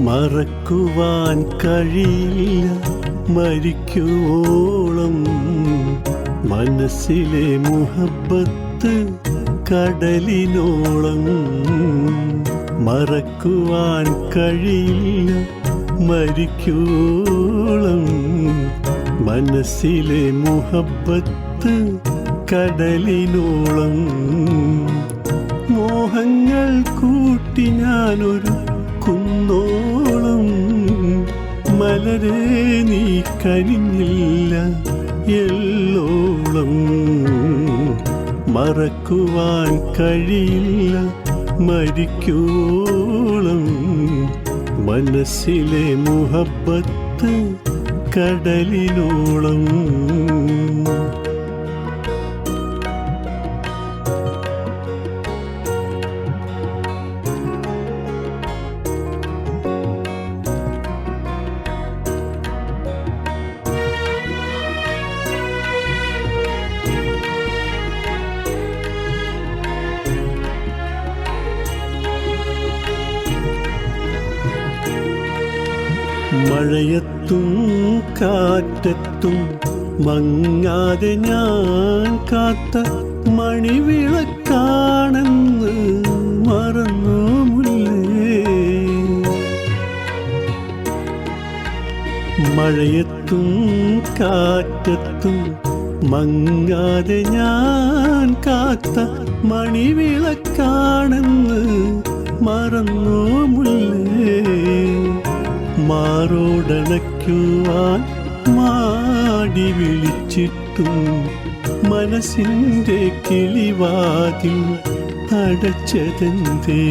മറക്കുവാൻ കഴിയില്ല മരിക്കുവോളം. മനസ്സിലെ മുഹബത്ത് കടലിനോളം. മറക്കുവാൻ കഴിയില്ല മരിക്കോളം മനസ്സിലെ മുഹബത്ത് കടലിനോളം. മോഹങ്ങൾ കൂട്ടി ഞാനൊരു കുന്നോളം മലരെ നീ കനിഞ്ഞില്ല എല്ലോളം. മറക്കുവാൻ കഴിയില്ല മരിക്കോളം. മനസ്സിലെ മുഹബത്ത് കടലിനോളം. മഴയത്തും കാറ്റത്തും മങ്ങാതെ ഞാൻ കാത്ത മണിവിളക്കാണെന്ന് മറന്നു മുല്ലേ? മഴയത്തും കാറ്റത്തും മങ്ങാതെ ഞാൻ കാത്ത മണിവിളക്കാണെന്ന് മറന്നു മുല്ലേ? മാറോടണയ്ക്കുവാൻ മാടി വിളിച്ചിട്ടും മനസ്സിന്റെ കിളിവാതിൽ അടച്ചതെന്തേ?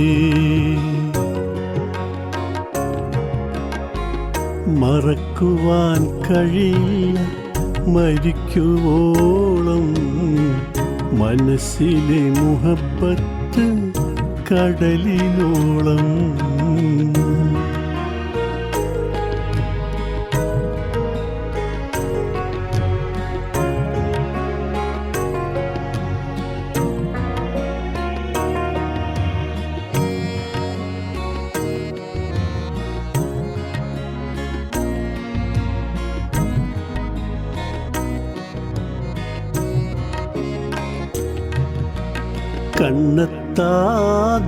മറക്കുവാൻ കഴിയില്ല മരിക്കുവോളം മനസ്സിലെ മുഹബത്ത് കടലിനോളം കണ്ണെത്താ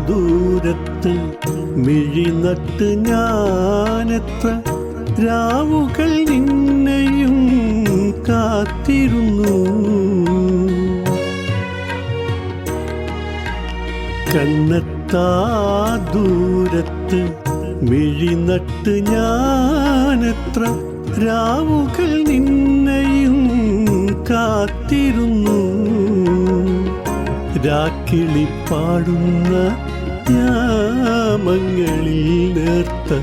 ദൂരത്ത് മിഴിനട്ട് ഞാനെത്ര രാവുകൾ നിന്നെയും കാത്തിരുന്നു. കണ്ണെത്താ ദൂരത്ത് മിഴിനട്ട് ഞാനെത്ര രാവുകൾ നിന്നെയും കാത്തിരുന്നു. രാക്കിളി പാടുന്ന യാമങ്ങളിൽ നേർത്ത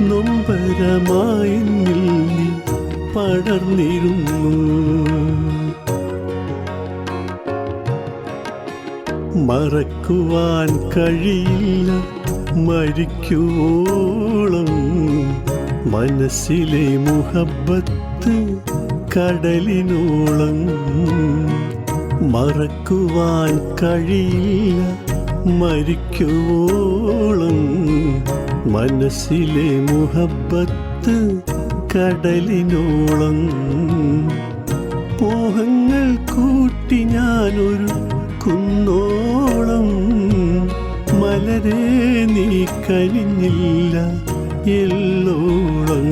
നൊമ്പരമായി നീ പടർന്നിരുന്നു. മറക്കുവാൻ കഴിയില്ല മരിക്കുവോളം. മനസ്സിലെ മുഹബത്ത് കടലിനോളം. മറക്കുവാൻ കഴിയില്ല മരിക്കുവോളം. മനസ്സിലെ മുഹബത്ത് കടലിനോളം. മോഹങ്ങൾ കൂട്ടി ഞാനൊരു കുന്നോളം മലരെ നീ കരിഞ്ഞില്ല എല്ലോളം.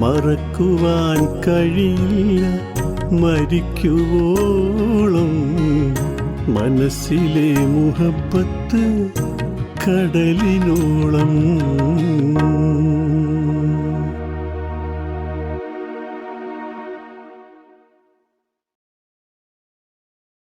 മറക്കുവാൻ കഴിയില്ല മരിക്കുവോളം മനസ്സിലെ മുഹബത്ത് കടലിനോളം